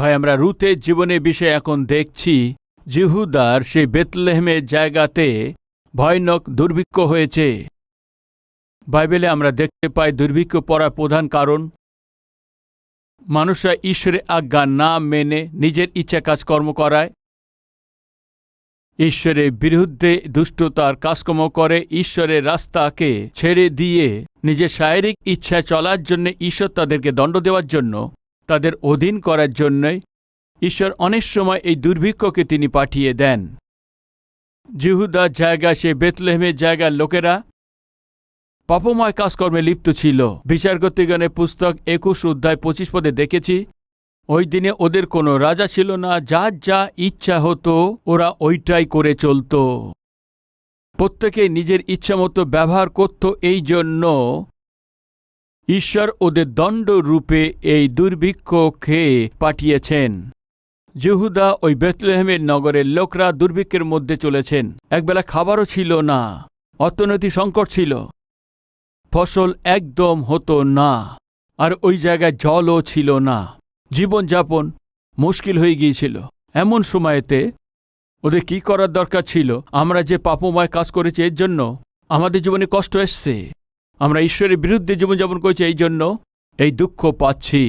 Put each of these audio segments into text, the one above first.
ভাই, আমরা রুতের জীবনে বিষয়ে এখন দেখছি, জিহুদার সেই বেতলেহেমের জায়গাতে ভয়ানক দুর্ভিক্ষ হয়েছে। বাইবেলে আমরা দেখতে পাই দুর্ভিক্ষ পড়ার প্রধান কারণ, মানুষরা ঈশ্বরের আজ্ঞা না মেনে নিজের ইচ্ছা কাজকর্ম করায়। ঈশ্বরের বিরুদ্ধে দুষ্টতার কাজকর্ম করে, ঈশ্বরের রাস্তাকে ছেড়ে দিয়ে নিজের শারীরিক ইচ্ছা চলার জন্য ঈশ্বর তাদেরকে দণ্ড দেওয়ার জন্য তাদের অধীন করার জন্যই ঈশ্বর অনেক সময় এই দুর্ভিক্ষকে তিনি পাঠিয়ে দেন। জিহুদার জায়গা সে বেতলেহেমের জায়গার লোকেরা পাপময় কাজকর্মে লিপ্ত ছিল। বিচারগতিগণের পুস্তক একুশ অধ্যায় পঁচিশ পদে দেখেছি, ওই দিনে ওদের কোনো রাজা ছিল না, যার যা ইচ্ছা হতো ওরা ওইটাই করে চলত। প্রত্যেকে নিজের ইচ্ছামতো ব্যবহার করত, এই জন্য ঈশ্বর ওদের দণ্ড রূপে এই দুর্ভিক্ষ খেয়ে পাঠিয়েছেন। জহুদা ওই বেতলেহেমের নগরের লোকরা দুর্ভিক্ষের মধ্যে চলেছেন। একবেলা খাবারও ছিল না, অর্থনৈতিক সংকট ছিল। ফসল একদম হতো না, আর ওই জায়গায় জলও ছিল না। জীবনযাপন মুশকিল হয়ে গিয়েছিল। এমন সময়েতে ওদের কি করার দরকার ছিল? আমরা যে পাপময় কাজ করেছি এর জন্য আমাদের জীবনে কষ্ট এসছে। আমরা ঈশ্বরের বিরুদ্ধে জীবনযাপন করেছি এই জন্য এই দুঃখ পাচ্ছি।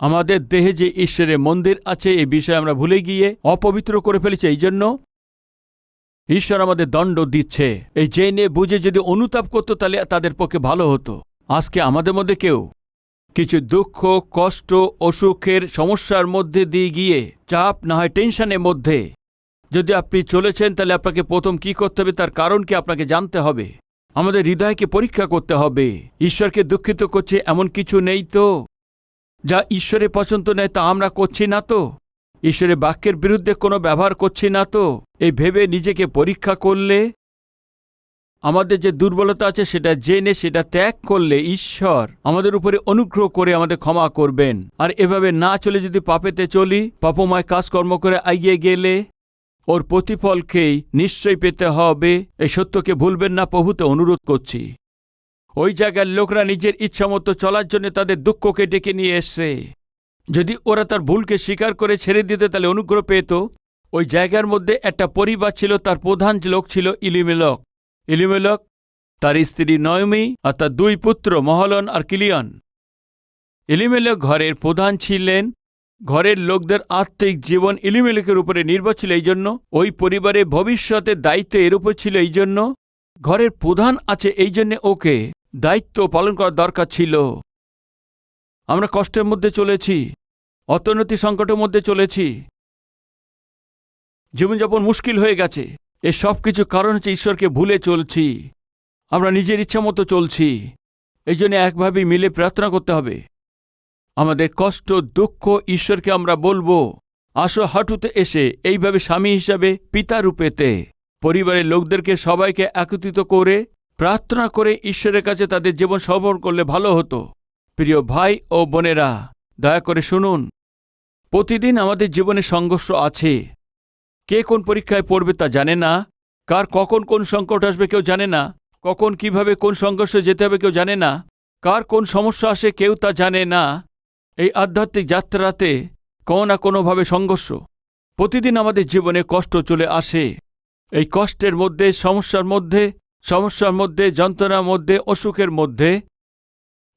আমাদের দেহে যে ঈশ্বরের মন্দির আছে, এই বিষয়ে আমরা ভুলে গিয়ে অপবিত্র করে ফেলেছি এই জন্য ঈশ্বর আমাদের দণ্ড দিচ্ছে। এই জেনে বুঝে যদি অনুতাপ করতো তাহলে তাদের পক্ষে ভালো হতো। আজকে আমাদের মধ্যে কেউ কিছু দুঃখ, কষ্ট, অসুখের সমস্যার মধ্যে দিয়ে গিয়ে, চাপ না হয় টেনশনের মধ্যে যদি আপনি চলেছেন তাহলে আপনাকে প্রথম কি করতে হবে? তার কারণ কি আপনাকে জানতে হবে? আমাদের হৃদয়কে পরীক্ষা করতে হবে। ঈশ্বরকে দুঃখিত করছে, এমন কিছু নেই তো। যা ঈশ্বরের পছন্দ নেয় তা আমরা করছি না তো। ঈশ্বরের বাক্যের বিরুদ্ধে কোনো ব্যবহার করছি না তো। এই ভেবে নিজেকে পরীক্ষা করলে, আমাদের যে দুর্বলতা আছে সেটা জেনে, সেটা ত্যাগ করলে ঈশ্বর আমাদের উপরে অনুগ্রহ করে আমাদের ক্ষমা করবেন। আর এভাবে না চলে যদি পাপেতে চলি, পাপময় কাজকর্ম করে এগিয়ে গেলে ওর প্রতিফলকেই নিশ্চয়ই পেতে হবে। এই সত্যকে ভুলবেন না, প্রভুতে অনুরোধ করছি। ওই জায়গার লোকরা নিজের ইচ্ছামতো চলার জন্য তাদের দুঃখকে ডেকে নিয়ে এসছে। যদি ওরা তার ভুলকে স্বীকার করে ছেড়ে দিত তাহলে অনুগ্রহ পেত। ওই জায়গার মধ্যে একটা পরিবার ছিল, তার প্রধান লোক ছিল ইলিমেলক। ইলিমেলক, তার স্ত্রী নয়মি আর তার দুই পুত্র মহলন আর কিলিয়ন। ইলিমেলক ঘরের প্রধান ছিলেন ঘরের লোকদের আর্থিক জীবন ইলিমেলকের উপরে নির্ভর ছিল এই জন্য, ওই পরিবারে ভবিষ্যতের দায়িত্ব এর উপর ছিল এই জন্য, ঘরের প্রধান আছে এই জন্য ওকে দায়িত্ব পালন করার দরকার ছিল। আমরা কষ্টের মধ্যে চলেছি, অর্থনৈতিক সংকটের মধ্যে চলেছি। জীবনযাপন মুশকিল হয়ে গেছে, এ সব কিছু কারণ হচ্ছে ঈশ্বরকে ভুলে চলছি। আমরা নিজের ইচ্ছা মতো চলছি, এই জন্য একভাবেই মিলে প্রার্থনা করতে হবে। আমাদের কষ্ট, দুঃখ ঈশ্বরকে আমরা বলব, আসো হাঁটুতে এসে এইভাবে স্বামী হিসাবে, পিতা রূপেতে। পরিবারের লোকদেরকে সবাইকে একত্রিত করে, প্রার্থনা করে ঈশ্বরের কাছে তাদের জীবন সমর্পণ করলে ভালো হতো। প্রিয় ভাই ও বোনেরা, দয়া করে শুনুন। প্রতিদিন আমাদের জীবনে সংঘর্ষ আছে। কে কোন পরীক্ষায় পড়বে তা জানে না। কার কখন কোন সংকট আসবে কেউ জানে না। কখন কীভাবে কোন সংঘর্ষে যেতে হবে কেউ জানে না। কার কোন সমস্যা আসে কেউ তা জানে না। এই আধ্যাত্মিক যাত্রাতে কোনো না কোনোভাবে সংঘর্ষ। প্রতিদিন আমাদের জীবনে কষ্ট চলে আসে। এই কষ্টের মধ্যে, সমস্যার মধ্যে সমস্যার মধ্যে, যন্ত্রণার মধ্যে, অসুখের মধ্যে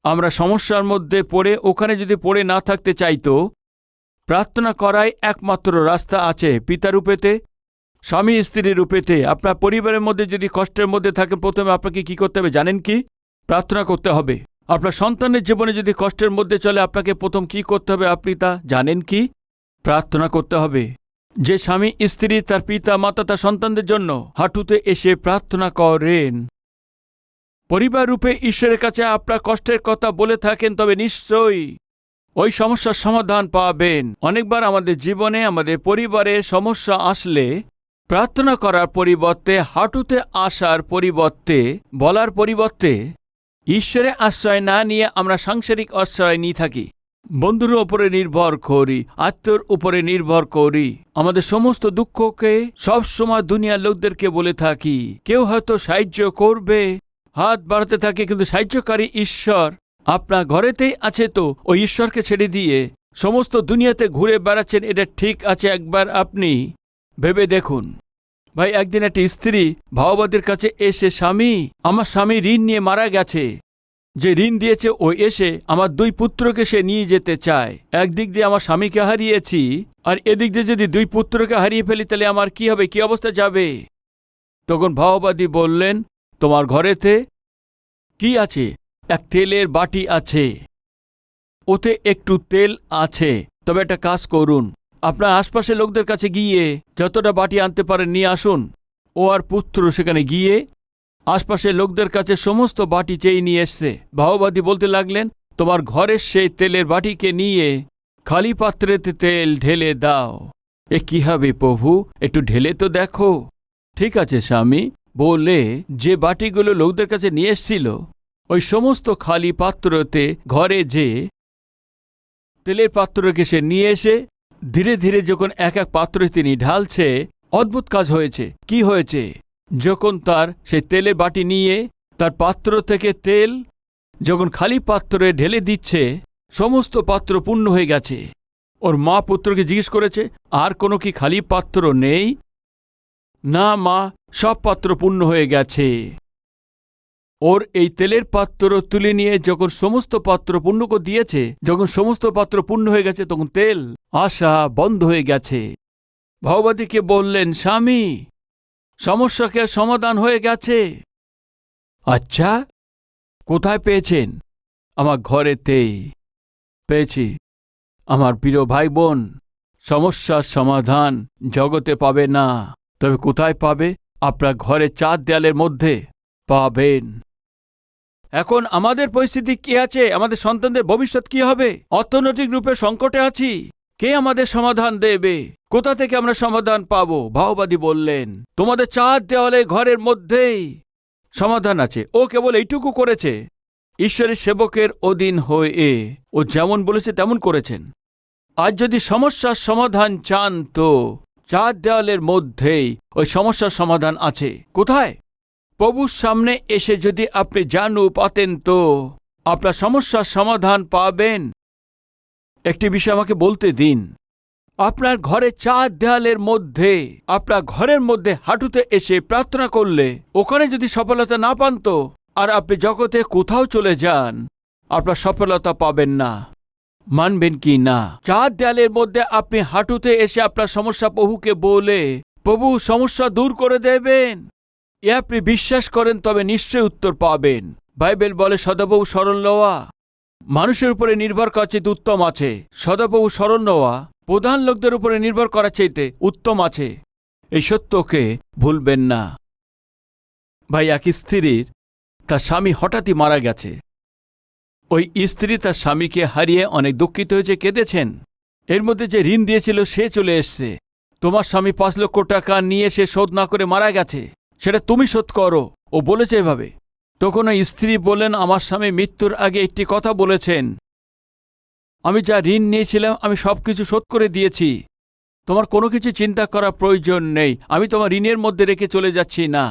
আমরা সমস্যার মধ্যে পড়ে, ওখানে যদি পড়ে না থাকতে চাইতো প্রার্থনা করাই একমাত্র রাস্তা আছে পিতারূপেতে স্বামী স্ত্রী রূপেতে। আপনার পরিবারের মধ্যে যদি কষ্টের মধ্যে থাকেন প্রথমে আপনাকে কি করতে হবে জানেন কি? প্রার্থনা করতে হবে। আপনার সন্তানের জীবনে যদি কষ্টের মধ্যে চলে, আপনাকে প্রথম কি করতে হবে আপনি তা জানেন কি? প্রার্থনা করতে হবে। যে স্বামী, স্ত্রী তার পিতা, মাতা তার সন্তানদের জন্য হাঁটুতে এসে প্রার্থনা করেন। পরিবার রূপে ঈশ্বরের কাছে আপনার কষ্টের কথা বলে থাকেন, তবে নিশ্চয়ই ওই সমস্যার সমাধান পাবেন। অনেকবার আমাদের জীবনে, আমাদের পরিবারে সমস্যা আসলে প্রার্থনা করার পরিবর্তে, হাঁটুতে আসার পরিবর্তে, বলার পরিবর্তে ঈশ্বরে আশ্রয় না নিয়ে আমরা সাংসারিক আশ্রয় নিয়ে থাকি। বন্ধুর উপরে নির্ভর করি আত্মর উপরে নির্ভর করি। আমাদের সমস্ত দুঃখকে সব সময় দুনিয়ার লোকদেরকে বলে থাকি। কেউ হয়তো সাহায্য করবে, হাত বাড়াতে থাকে, কিন্তু সাহায্যকারী ঈশ্বর আপনার ঘরেতেই আছে তো, ওই ঈশ্বরকে ছেড়ে দিয়ে সমস্ত দুনিয়াতে ঘুরে বেড়াচ্ছেন, এটা ঠিক আছে একবার আপনি। ভেবে দেখুন। ভাই, একদিন একটি স্ত্রী ভাওবাদীর কাছে এসে স্বামী, আমার স্বামী ঋণ নিয়ে মারা গেছে। যে ঋণ দিয়েছে, ও এসে আমার দুই পুত্রকে সে নিয়ে যেতে চায়। একদিক দিয়ে আমার স্বামীকে হারিয়েছি, আর এদিক দিয়ে যদি দুই পুত্রকে হারিয়ে ফেলি, তাহলে আমার কি হবে, কি অবস্থা যাবে? তখন ভাওবাদী বললেন, তোমার ঘরেতে কি আছে? এক তেলের বাটি আছে। ওতে একটু তেল আছে। তবে একটা কাজ করুন। আপনার আশপাশের লোকদের কাছে গিয়ে যতটা বাটি আনতে পারেন নিয়ে আসুন। ও আর পুত্র সেখানে গিয়ে আশপাশের লোকদের কাছে সমস্ত বাটি চেয়ে নিয়ে এসছে। ভাওবাদী বলতে লাগলেন, তোমার ঘরের সেই তেলের বাটিকে নিয়ে খালি পাত্রেতে তেল ঢেলে দাও। এ কি হবে প্রভু? একটু ঢেলে তো দেখো। ঠিক আছে স্বামী, বলে যে বাটিগুলো লোকদের কাছে নিয়ে এসছিল, ওই সমস্ত খালি পাত্রতে ঘরে যে তেলের পাত্রকে সে নিয়ে এসে ধীরে ধীরে যখন এক এক পাত্রে তিনি ঢালছে, অদ্ভুত কাজ হয়েছে। কি হয়েছে? যখন তার সেই তেলের বাটি নিয়ে তার পাত্র থেকে তেল যখন খালি পাত্রে ঢেলে দিচ্ছে, সমস্ত পাত্র পূর্ণ হয়ে গেছে। ওর মা পুত্রকে জিজ্ঞেস করেছে, আর কোনো কি খালি পাত্র নেই? না মা, সব পাত্র পূর্ণ হয়ে গেছে। ওর এই তেলের পাত্র তুলে নিয়ে যখন সমস্ত পাত্র পূর্ণ করে দিয়েছে, যখন সমস্ত পাত্র পূর্ণ হয়ে গেছে, তখন তেল আশা বন্ধ হয়ে গেছে। ভগবতীকে বললেন, স্বামী সমস্যাকে সমাধান হয়ে গেছে? আচ্ছা কোথায় পেয়েছেন? আমার ঘরেতেই পেয়েছি। আমার প্রিয় ভাই বোন সমস্যার সমাধান জগতে পাবে না। তবে কোথায় পাবে? আপনার ঘরে চার দেয়ালের মধ্যে পাবেন। এখন আমাদের পরিস্থিতি কি আছে? আমাদের সন্তানদের ভবিষ্যৎ কি হবে? অর্থনৈতিক রূপে সংকটে আছি। কে আমাদের সমাধান দেবে? কোথা থেকে আমরা সমাধান পাবো? ভাওবাদী বললেন। তোমাদের চার দেওয়ালে ঘরের মধ্যেই সমাধান আছে। ও কেবল এইটুকু করেছে। ঈশ্বরের সেবকের অধীন হয়ে ও যেমন বলেছে, তেমন করেছেন। আজ যদি সমস্যার সমাধান চান তো চার দেওয়ালের মধ্যেই ওই সমস্যার সমাধান আছে। কোথায়? প্রভুর সামনে এসে যদি আপনি জানু পাতেন তো আপনার সমস্যার সমাধান পাবেন। একটি বিষয় আমাকে বলতে দিন। আপনার ঘরে চার দেয়ালের মধ্যে, আপনার ঘরের মধ্যে হাঁটুতে এসে প্রার্থনা করলে, ওখানে যদি সফলতা না পান তো, আর আপনি জগতে কোথাও চলে যান, আপনার সফলতা পাবেন না। মানবেন কি না? চার দেয়ালের মধ্যে আপনি হাঁটুতে এসে আপনার সমস্যা প্রভুকে বলে, প্রভু সমস্যা দূর করে দেবেন। এ আপনি বিশ্বাস করেন, তবে নিশ্চয়ই উত্তর পাবেন। বাইবেল বলে সদাপ্রভু স্মরণ লওয়া। মানুষের উপরে নির্ভর করা চাইতে উত্তম আছে। সদাপ্রভু স্মরণ নেওয়া প্রধান লোকদের উপরে নির্ভর করা চাইতে উত্তম আছে। এই সত্যকে ভুলবেন না। ভাই, এক স্ত্রীর, তার স্বামী হঠাৎই মারা গেছে। ওই স্ত্রী তার স্বামীকে হারিয়ে অনেক দুঃখিত হয়েছে, কেঁদেছেন। এর মধ্যে যে ঋণ দিয়েছিল, সে চলে এসছে। তোমার স্বামী পাঁচ লক্ষ টাকা নিয়ে সে শোধ না করে মারা গেছে। সেটা তুমি শোধ করো, ও বলেছে এভাবে। তখন ওই স্ত্রী বললেন, আমার স্বামী মৃত্যুর আগে একটি কথা বলেছেন। আমি যা ঋণ নিয়েছিলাম, আমি সব কিছু শোধ করে দিয়েছি। তোমার কোনো কিছু চিন্তা করার প্রয়োজন নেই। আমি তোমার ঋণের মধ্যে রেখে চলে যাচ্ছি না।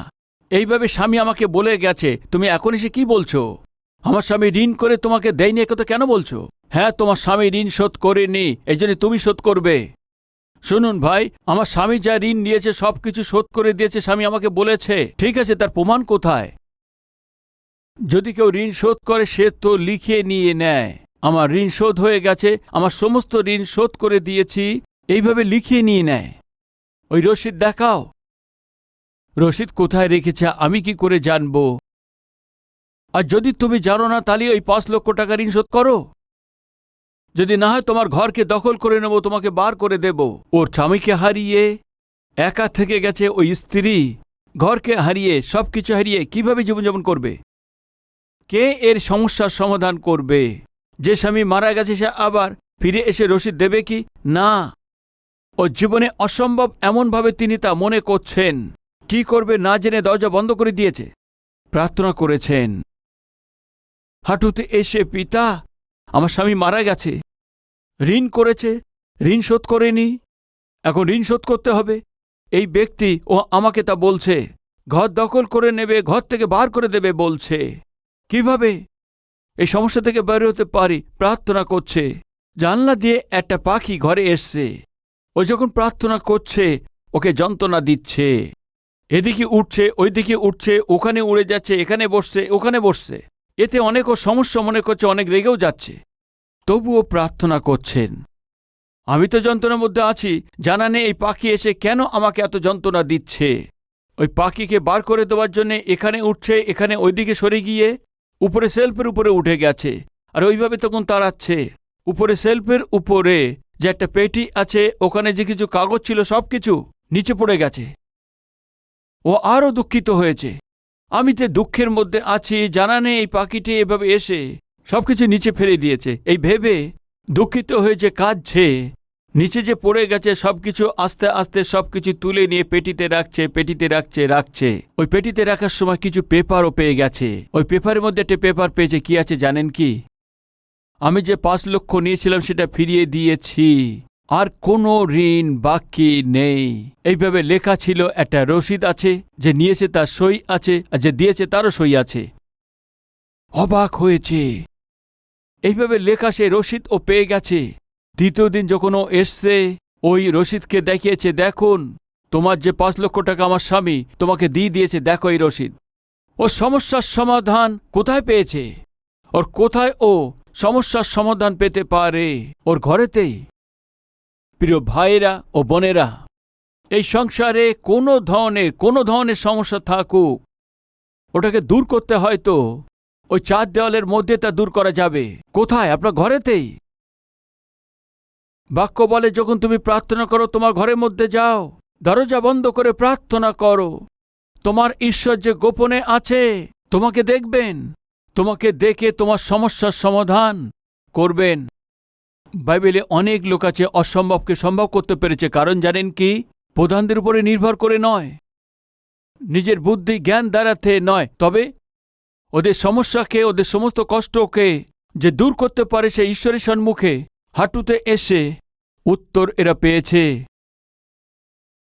এইভাবে স্বামী আমাকে বলে গেছে। তুমি এখন এসে কি বলছো? আমার স্বামী ঋণ করে তোমাকে দেয়নি একথা কেন বলছো? হ্যাঁ তোমার স্বামী ঋণ শোধ করেনি এই তুমি শোধ করবে। শুনুন ভাই, আমার স্বামী যা ঋণ নিয়েছে সব কিছু শোধ করে দিয়েছে, স্বামী আমাকে বলেছে। ঠিক আছে, তার প্রমাণ কোথায়? যদি কেউ ঋণ শোধ করে, সে তো লিখে নিয়ে নেয়। আমার ঋণ শোধ হয়ে গেছে, আমার সমস্ত ঋণ শোধ করে দিয়েছি, এইভাবে লিখিয়ে নিয়ে নেয়। ওই রসিদ দেখাও। রসিদ কোথায় রেখেছে, আমি কি করে জানব? আর যদি তুমি জানো না, তাহলে ওই পাঁচ লক্ষ টাকা ঋণ শোধ করো। যদি না হয় তোমার ঘরকে দখল করে নেব, তোমাকে বার করে দেব। ওর স্বামীকে হারিয়ে একা থেকে গেছে ওই স্ত্রী। ঘরকে হারিয়ে, সবকিছু হারিয়ে কীভাবে জীবনযাপন করবে? কে এর সমস্যার সমাধান করবে? যে স্বামী মারা গেছে, সে আবার ফিরে এসে রসিদ দেবে কি? না। ও জীবনে অসম্ভব এমনভাবে তিনি তা মনে করছেন। কি করবে না জেনে দরজা বন্ধ করে দিয়েছে। প্রার্থনা করেছেন। হাঁটুতে এসে পিতা আমার স্বামী মারা গেছে। ঋণ করেছে, ঋণ শোধ করেনি। এখন ঋণ শোধ করতে হবে। এই ব্যক্তি ও আমাকে তা বলছে। ঘর দখল করে নেবে, ঘর থেকে বার করে দেবে বলছে। কীভাবে? এই সমস্যা থেকে বের হতে পারি, প্রার্থনা করছে। জানলা দিয়ে একটা পাখি ঘরে এসছে। ও যখন প্রার্থনা করছে, ওকে যন্ত্রণা দিচ্ছে। এদিকে উঠছে, ওইদিকে উঠছে, ওখানে উড়ে যাচ্ছে, এখানে বসছে, ওখানে বসছে। এতে অনেক ও সমস্যা মনে করছে, অনেক রেগেও যাচ্ছে। তবুও প্রার্থনা করছেন। আমি তো যন্ত্রণার মধ্যে আছি, জানা নেই এই পাখি এসে কেন আমাকে এত যন্ত্রণা দিচ্ছে। ওই পাখিকে বার করে দেওয়ার জন্য এখানে উঠছে, এখানে ওইদিকে সরে গিয়ে উপরে সেলফের উপরে উঠে গেছে, আর ওইভাবে তখন তাড়াচ্ছে। উপরে সেলফের উপরে যে একটা পেটি আছে, ওখানে যে কিছু কাগজ ছিল সব কিছু নিচে পড়ে গেছে। ও আরও দুঃখিত হয়েছে। আমি তে দুঃখের মধ্যে আছি, জানা নেই এই পাখিটি এভাবে এসে সবকিছু নিচে ফেলে দিয়েছে। এই ভেবে দুঃখিত হয়ে যে কাঁদছে, নিচে যে পড়ে গেছে, সবকিছু আস্তে আস্তে সবকিছু তুলে নিয়ে পেটিতে রাখছে পেটিতে রাখছে রাখছে। ওই পেটিতে রাখার সময় কিছু পেপারও পেয়ে গেছে। ওই পেপারের মধ্যে একটা পেপার পেয়েছে, কি আছে জানেন কি? আমি যে পাঁচ লক্ষ নিয়েছিলাম, সেটা ফিরিয়ে দিয়েছি। আর কোনো ঋণ বাকি নেই। এইভাবে লেখা ছিল, একটা রসিদ আছে, যে নিয়েছে তার সই আছে, আর যে দিয়েছে তারও সই আছে। অবাক হয়েছে। এইভাবে লেখা সে রসিদ ও পেয়ে গেছে। দ্বিতীয় দিন যখন ও এসছে, ওই রসিদকে দেখিয়েছে, দেখুন, তোমার যে পাঁচ লক্ষ টাকা আমার স্বামী তোমাকে দিয়ে দিয়েছে, দেখো এই রসিদ। ও সমস্যার সমাধান কোথায় পেয়েছে? ওর কোথায় ও সমস্যার সমাধান পেতে পারে? ওর ঘরেতেই? প্রিয় ভাইয়েরা ও বোনেরা, এই সংসারে কোনো ধরনের কোনো ধরনের সমস্যা থাকুক, ওটাকে দূর করতে হয়তো ওই চার দেওয়ালের মধ্যে তা দূর করা যাবে। কোথায়? আপনার ঘরেতেই? বাক্য বলে, যখন তুমি প্রার্থনা করো, তোমার ঘরের মধ্যে যাও। দরজা বন্ধ করে প্রার্থনা করো। তোমার ঈশ্বর যে গোপনে আছে, তোমাকে দেখবেন। তোমাকে দেখে তোমার সমস্যার সমাধান করবেন। বাইবেলে অনেক লোক আছে অসম্ভবকে সম্ভব করতে পেরেছে, কারণ জানেন কি? প্রধানদের উপরে নির্ভর করে নয়। নিজের বুদ্ধি, জ্ঞান দ্বারাতে নয়। তবে ওদের সমস্যাকে, ওদের সমস্ত কষ্টকে যে দূর করতে পারে সে ঈশ্বরের সম্মুখে হাঁটুতে এসে উত্তর এরা পেয়েছে।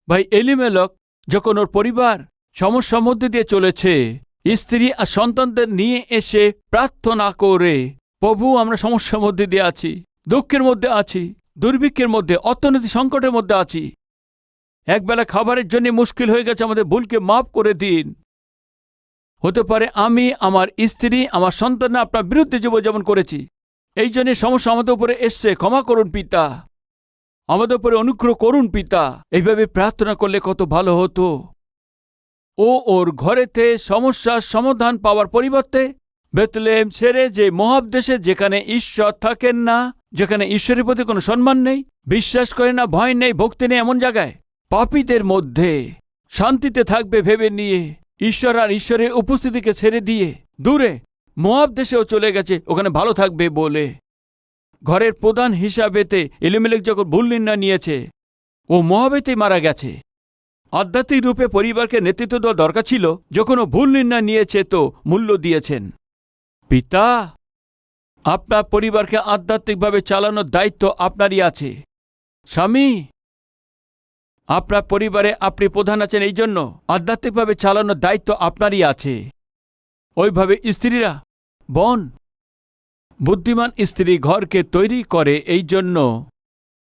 ভাই এলিমেলক যখন ওর পরিবার সমস্যার মধ্যে দিয়ে চলেছে, স্ত্রী আর সন্তানদের নিয়ে এসে প্রার্থনা করে, প্রভু, আমরা সমস্যার মধ্যে দিয়ে আছি। দুঃখের মধ্যে আছি, দুর্ভিক্ষের মধ্যে, অর্থনৈতিক সংকটের মধ্যে আছি। একবেলা খাবারের জন্য মুশকিল হয়ে গেছে, আমাদের ভুলকে মাফ করে দিন। হতে পারে আমি, আমার স্ত্রী, আমার সন্তান আপনার বিরুদ্ধে জীবনযাপন করেছি। এই জন্য সমস্যা আমাদের উপরে এসছে, ক্ষমা করুন পিতা। আমাদের উপরে অনুগ্রহ করুন পিতা। এইভাবে প্রার্থনা করলে কত ভালো হতো। ও ওর ঘরেতে সমস্যার সমাধান পাওয়ার পরিবর্তে বেতলেম ছেড়ে যে মহাব দেশে যেখানে ঈশ্বর থাকেন না যেখানে ঈশ্বরের প্রতি কোনো সম্মান নেই, বিশ্বাস করে না, ভয় নেই, ভক্তি নেই এমন জায়গায়। পাপীদের মধ্যে শান্তিতে থাকবে ভেবে নিয়ে ঈশ্বর আর ঈশ্বরের উপস্থিতিকে ছেড়ে দিয়ে দূরে মোয়াব দেশেও চলে গেছে, ওখানে ভালো থাকবে বলে। ঘরের প্রধান হিসাবেতে এলিমেলেক যখন ভুল নির্ণয় নিয়েছে, ও মোয়াবেতেই মারা গেছে। আধ্যাত্মিক রূপে পরিবারকে নেতৃত্ব দেওয়া দরকার ছিল, যখন ও ভুল নির্ণয় নিয়েছে তো মূল্য দিয়েছেন। পিতা আপনার পরিবারকে আধ্যাত্মিকভাবে চালানোর দায়িত্ব আপনারই আছে। স্বামী, আপনার পরিবারে আপনি প্রধান আছেন এই জন্য আধ্যাত্মিকভাবে চালানোর দায়িত্ব আপনারই আছে। ওইভাবে স্ত্রীরা, বন, বুদ্ধিমান স্ত্রী ঘরকে তৈরি করে এই জন্য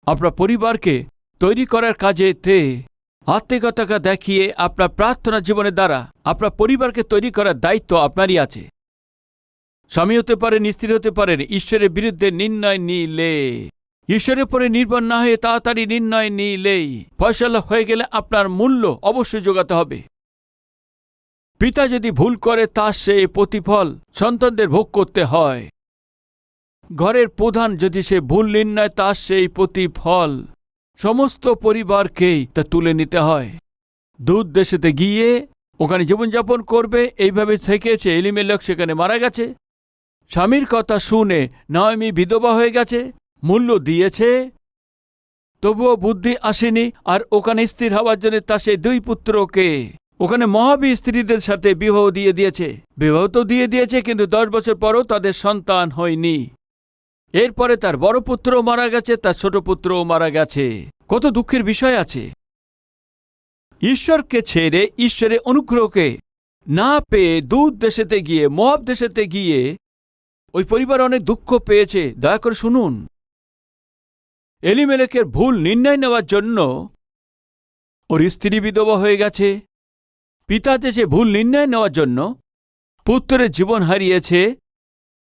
আপনার পরিবারকে তৈরি করার কাজেতে আত্মিকতাকে দেখিয়ে আপনার প্রার্থনা জীবনের দ্বারা আপনার পরিবারকে তৈরি করার দায়িত্ব আপনারই আছে। স্বামী হতে পারেন, স্ত্রী হতে পারেন, ঈশ্বরের বিরুদ্ধে নির্ণয় নিলে। ঈশ্বরের পরে নির্ভর না হয়ে তাড়াতাড়ি নির্ণয় নিলেই ফয়সলা হয়ে গেলে আপনার মূল্য অবশ্যই যোগাতে হবে। পিতা যদি ভুল করে, তা সে প্রতিফল সন্তানদের ভোগ করতে হয়। ঘরের প্রধান যদি সে ভুল নির্ণয় তার সেই প্রতিফল সমস্ত পরিবারকেই তা তুলে নিতে হয়। দূর দেশেতে গিয়ে ওখানে জীবনযাপন করবে, এইভাবে থেকেছে এলিমেলক সেখানে মারা গেছে। স্বামীর কথা শুনে নয়মি বিধবা হয়ে গেছে, মূল্য দিয়েছে। তবুও বুদ্ধি আসেনি আর ওখানে স্থির হওয়ার জন্য তা সেই দুই পুত্রকে ওখানে মহাবী স্ত্রীদের সাথে বিবাহ দিয়ে দিয়েছে। বিবাহ তো দিয়ে দিয়েছে, কিন্তু দশ বছর পরও তাদের সন্তান হয়নি। এরপরে তার বড় পুত্রও মারা গেছে, তার ছোট পুত্রও মারা গেছে। কত দুঃখের বিষয় আছে। ঈশ্বরকে ছেড়ে, ঈশ্বরের অনুগ্রহকে না পেয়ে দূর দেশেতে গিয়ে, মহাব দেশেতে গিয়ে ওই পরিবার অনেক দুঃখ পেয়েছে। দয়া করে শুনুন। এলিমেলেকের ভুল নির্ণয় নেওয়ার জন্য ওর স্ত্রী বিধবা হয়ে গেছে। পিতা যে ভুল নির্ণয় নেওয়ার জন্য পুত্রের জীবন হারিয়েছে।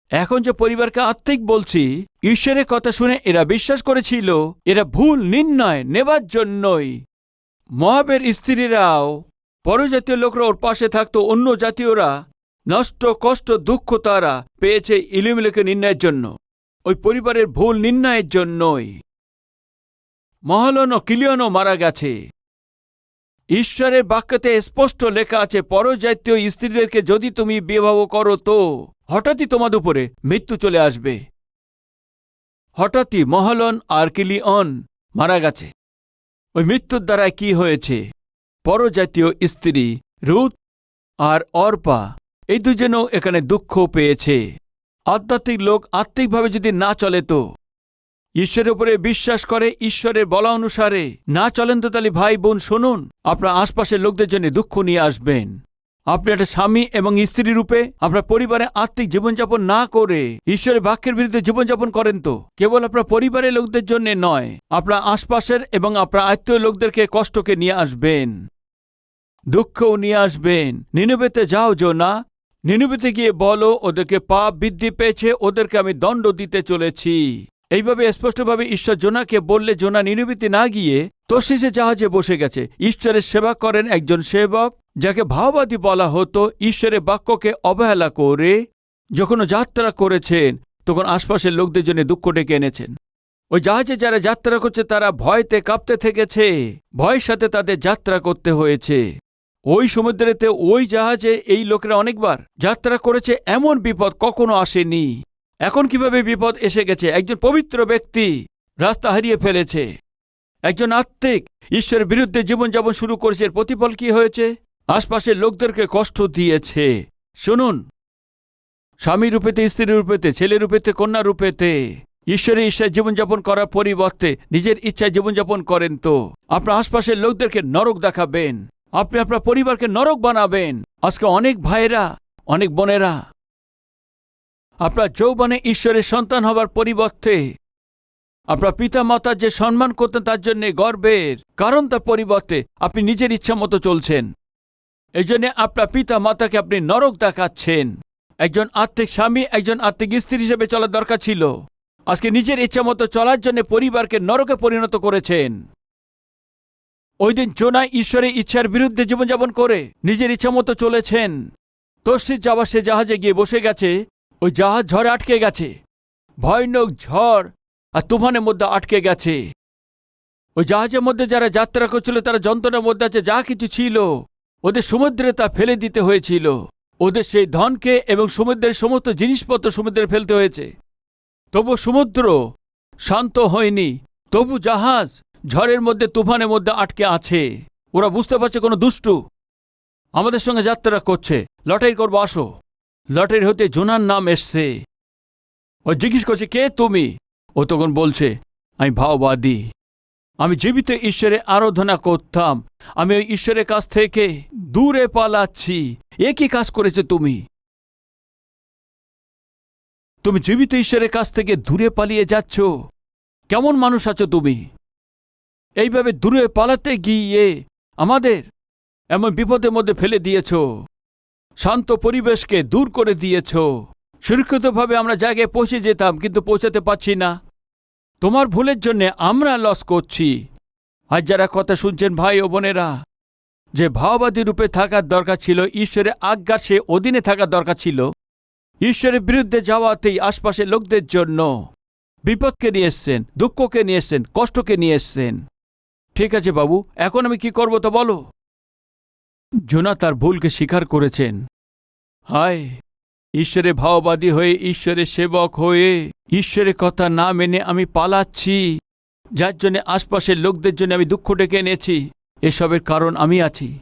এখন যে পরিবারকে আত্মিক বলছি, ঈশ্বরের কথা শুনে এরা বিশ্বাস করেছিল, এরা ভুল নির্ণয় নেবার জন্যই। মহাবের স্ত্রীরাও পরজাতীয় লোকরা ওর পাশে থাকতো, অন্য জাতীয়রা নষ্ট, কষ্ট, দুঃখ তারা পেয়েছে ইলিমিলেকে নির্ণয়ের জন্য। ওই পরিবারের ভুল নির্ণয়ের জন্যই। মহলন কিলিয়নও মারা গেছে। ঈশ্বরের বাক্যতে স্পষ্ট লেখা আছে, পরজাতীয় স্ত্রীদেরকে যদি তুমি বিবাহ করো তো হঠাৎই তোমাদের উপরে মৃত্যু চলে আসবে। হঠাৎই মহলন আর কিলিয়ন মারা গেছে। ওই মৃত্যুর দ্বারা কি হয়েছে? পরজাতীয় স্ত্রী রুথ আর অর্পা এই দুজনেও এখানে দুঃখ পেয়েছে। আধ্যাত্মিক লোক আত্মিকভাবে যদি না চলে তো? ঈশ্বরের উপরে বিশ্বাস করে, ঈশ্বরের বলা অনুসারে। না চলেন তো তাহলে ভাই বোন, শুনুন, আপনার আশপাশের লোকদের জন্য দুঃখ নিয়ে আসবেন। আপনি একটা স্বামী এবং স্ত্রী রূপে আপনার পরিবারে আত্মিক জীবনযাপন না করে ঈশ্বরের বাক্যের বিরুদ্ধে জীবনযাপন করেন তো? কেবল আপনার পরিবারের লোকদের জন্য নয়, আপনার আশপাশের এবং আপনার আত্মীয় লোকদেরকে কষ্টকে নিয়ে আসবেন। দুঃখও নিয়ে আসবেন। নিনবেতে যাও না নিনবেতে গিয়ে বলো, ওদেরকে পাপ বৃদ্ধি পেয়েছে, ওদেরকে আমি দণ্ড দিতে চলেছি। এইভাবে স্পষ্টভাবে ঈশ্বর জোনাকে বললে, জোনা নিনবিতে না গিয়ে তর্শিসে জাহাজে বসে গেছে। ঈশ্বরের সেবা করেন একজন সেবক, যাকে ভাওবাদী বলা হতো। ঈশ্বরের বাক্যকে অবহেলা করে যখন যাত্রা করেছেন, তখন আশপাশের লোকদের জন্য দুঃখ ডেকে এনেছেন। ওই জাহাজে যারা যাত্রা করছে, তারা ভয়তে কাঁপতে থেকেছে। ভয়ের সাথে তাদের যাত্রা করতে হয়েছে। ওই সমুদ্রেতে ওই জাহাজে এই লোকেরা অনেকবার যাত্রা করেছে, এমন বিপদ কখনো আসেনি। এখন কীভাবে বিপদ এসে গেছে? একজন পবিত্র ব্যক্তি রাস্তা হারিয়ে ফেলেছে। একজন আত্মিক ঈশ্বরের বিরুদ্ধে জীবনযাপন শুরু করেছে। এর প্রতিফল কি হয়েছে? আশপাশের লোকদেরকে কষ্ট দিয়েছে। শুনুন। স্বামী রূপেতে, স্ত্রী রূপেতে, ছেলে রূপেতে, কন্যা রূপেতে ঈশ্বরের জীবনযাপন করার পরিবর্তে নিজের ইচ্ছায় জীবনযাপন করেন তো। আপনার আশপাশের লোকদেরকে নরক দেখাবেন। আপনি আপনার পরিবারকে নরক বানাবেন। আজকে অনেক ভাইয়েরা, অনেক বোনেরা, আপনার যৌবনে ঈশ্বরের সন্তান হবার পরিবর্তে, আপনার পিতা মাতার যে সম্মান করতেন তার জন্যে গর্বের কারণ তার পরিবর্তে আপনি নিজের ইচ্ছা মতো চলছেন। এই জন্যে আপনার পিতা মাতাকে আপনি নরক দেখাচ্ছেন। একজন আর্থিক স্বামী, একজন আর্থিক স্ত্রী হিসেবে চলার দরকার ছিল। আজকে নিজের ইচ্ছা মতো চলার জন্য পরিবারকে নরকে পরিণত করেছেন। ওই দিন জোনা ঈশ্বরের ইচ্ছার বিরুদ্ধে জীবনযাপন করে নিজের ইচ্ছা মতো চলেছেন। তস্যির যাওয়া সে জাহাজে গিয়ে বসে গেছে, ওই জাহাজ ঝড়ে আটকে গেছে। ভয়ানক ঝড় আর তুফানের মধ্যে আটকে গেছে। ওই জাহাজের মধ্যে যারা যাত্রা করছিল, তারা যন্ত্রণার মধ্যে আছে, যা কিছু ছিল, ওদের সমুদ্রে তা ফেলে দিতে হয়েছিল। ওদের সেই ধনকে এবং সমুদ্রের সমস্ত জিনিসপত্র সমুদ্রে ফেলতে হয়েছে। তবু সমুদ্র শান্ত হয়নি, তবু জাহাজ ঝড়ের মধ্যে, তুফানের মধ্যে আটকে আছে। ওরা বুঝতে পারছে কোনো দুষ্টু। আমাদের সঙ্গে যাত্রা করছে। লটারি করব, আসো। লটারি হতে জোনার নাম এসছে। ও জিজ্ঞেস করছে, কে তুমি? ও তখন বলছে, আমি ভাওবাদী। আমি জীবিত ঈশ্বরের আরাধনা করতাম। আমি ওই ঈশ্বরের কাছ থেকে দূরে পালাচ্ছি। এ কি কাজ করেছে তুমি? তুমি জীবিত ঈশ্বরের কাছ থেকে দূরে পালিয়ে যাচ্ছ। কেমন মানুষ আছো তুমি? এইভাবে দূরে পালাতে গিয়ে আমাদের এমন বিপদের মধ্যে ফেলে দিয়েছ। শান্ত পরিবেশকে দূর করে দিয়েছ। সুরক্ষিতভাবে আমরা জায়গায় পৌঁছে যেতাম, কিন্তু পৌঁছাতে পারছি না। তোমার ভুলের জন্যে আমরা লস করছি। আজ যারা কথা শুনছেন ভাই ও বোনেরা, যে ভাওবাদী রূপে থাকার দরকার ছিল, ঈশ্বরের আজ্ঞার সে অধীনে থাকার দরকার ছিল। ঈশ্বরের বিরুদ্ধে যাওয়াতেই আশপাশের লোকদের জন্য বিপদকে নিয়ে এসছেন, দুঃখকে নিয়ে এসছেন, কষ্টকে নিয়ে এসছেন। ঠিক আছে, বাবু। এখন আমি কি করব তো বলো। জোনা তার ভুলকে স্বীকার করেছেন। হায়, ঈশ্বরে ভাওবাদী হয়ে ঈশ্বরের সেবক হয়ে ঈশ্বরের কথা না মেনে আমি পালাচ্ছি। যার জন্য আশপাশের লোকদের জন্য আমি দুঃখ ডেকে এনেছি। এসবের কারণ আমি আছি।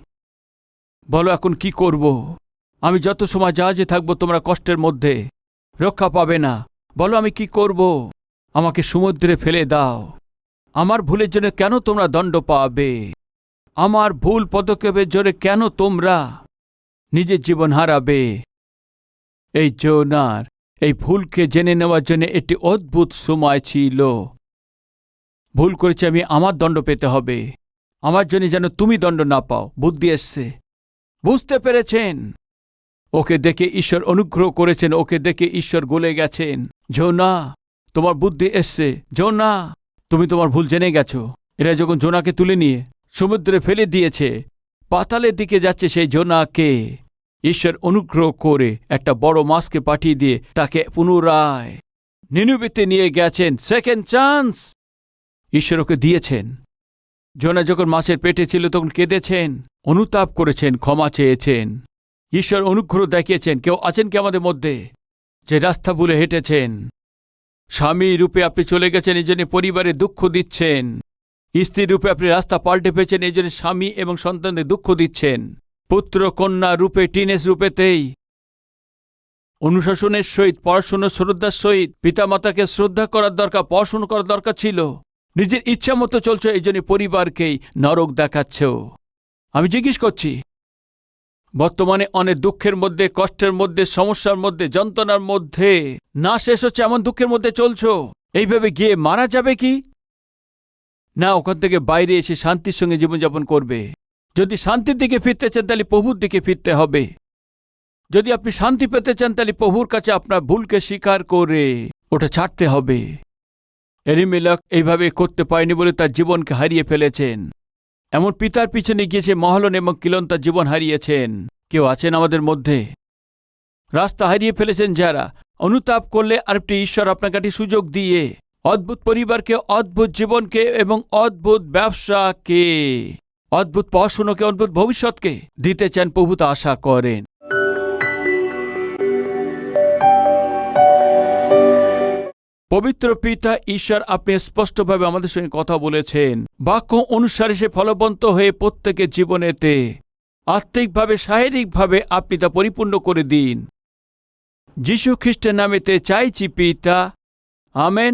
বলো, এখন কি করব? আমি যত সময় জাহাজে থাকব, তোমরা কষ্টের মধ্যে। রক্ষা পাবে না। বলো, আমি কি করব? আমাকে সমুদ্রে ফেলে দাও। আমার ভুলের জন্য কেন তোমরা দণ্ড পাবে? আমার ভুল পদক্ষেপের জোরে কেন তোমরা নিজের জীবন হারাবে? এই জোনার, এই ভুলকে জেনে নেওয়ার জন্য একটি অদ্ভুত সময় ছিল। ভুল করেছি আমি, আমার দণ্ড পেতে হবে। আমার জন্য যেন তুমি দণ্ড না পাও, বুদ্ধি এসছে। বুঝতে পেরেছেন? ওকে দেখে ঈশ্বর অনুগ্রহ করেছেন, ওকে দেখে ঈশ্বর গলে গেছেন। জোনা, তোমার বুদ্ধি এসছে। জোনা তুমি তোমার ভুল জেনে গেছো। এরা যখন জোনাকে তুলে নিয়ে সমুদ্রে ফেলে দিয়েছে, পাতালের দিকে যাচ্ছে সেই জোনাকে। ঈশ্বর অনুগ্রহ করে একটা বড় মাছকে পাঠিয়ে দিয়ে তাকে পুনরায় নিনুবিতে নিয়ে গেছেন। Second chance! ঈশ্বর ওকে দিয়েছেন। জোনা যখন মাছের পেটে ছিল তখন কেঁদেছেন, অনুতাপ করেছেন, ক্ষমা চেয়েছেন। ঈশ্বর অনুগ্রহ দেখিয়েছেন, কেউ আছেন কি আমাদের মধ্যে? যে রাস্তা ভুলে হেঁটেছেন। স্বামী রূপে আপনি চলে গেছেন, এই জন্য পরিবারে দুঃখ দিচ্ছেন। স্ত্রী রূপে আপনি রাস্তা পাল্টে পেয়েছেন এই জন্য স্বামী এবং সন্তানদের দুঃখ দিচ্ছেন। পুত্র কন্যা রূপে টিনেজ রূপেতেই। অনুশাসনের সহিত, পড়াশুনোর শ্রদ্ধার সহিত, পিতামাতাকে শ্রদ্ধা করার দরকার, পড়াশুনো করার দরকার ছিল। নিজের ইচ্ছা মতো চলছে, এই জন্য পরিবারকেই নরক দেখাচ্ছেও। আমি জিজ্ঞেস করছি বর্তমানে অনেক দুঃখের মধ্যে, কষ্টের মধ্যে, সমস্যার মধ্যে, যন্ত্রণার মধ্যে। না শেষ হচ্ছে এমন দুঃখের মধ্যে চলছো। এইভাবে গিয়ে মারা যাবে কি? না, ওখান থেকে বাইরে এসে শান্তির সঙ্গে জীবনযাপন করবে। যদি শান্তির দিকে ফিরতে চান, তাহলে প্রভুর দিকে ফিরতে হবে। যদি আপনি শান্তি পেতে চান, তাহলে প্রভুর কাছে আপনার ভুলকে স্বীকার করে ওটা ছাড়তে হবে। এরিমেলক এইভাবে করতে পারেনি বলে তার জীবনকে হারিয়ে ফেলেছেন। এমন পিতার পিছনে গিয়েছে মহলন এবং কিলন্তা জীবন হারিয়েছেন। কেউ আছেন আমাদের মধ্যে? রাস্তা হারিয়ে ফেলেছেন যারা। অনুতাপ করলে আরেকটি ঈশ্বর আপনাকে একটি সুযোগ দিয়ে। অদ্ভুত পরিবারকে, অদ্ভুত জীবনকে এবং অদ্ভুত ব্যবসাকে, অদ্ভুত পড়াশুনোকে, অদ্ভুত ভবিষ্যৎকে দিতে চান প্রভূত আশা করেন। পবিত্র পিতা ঈশ্বর আপনি স্পষ্টভাবে আমাদের সঙ্গে কথা বলেছেন। বাক্য অনুসারে সে ফলবন্ত হয়ে প্রত্যেকের জীবনেতে আত্মিকভাবে, শারীরিকভাবে আপনি তা পরিপূর্ণ করে দিন। যীশু খ্রিস্টের নামেতে চাইছি পিতা। আমেন।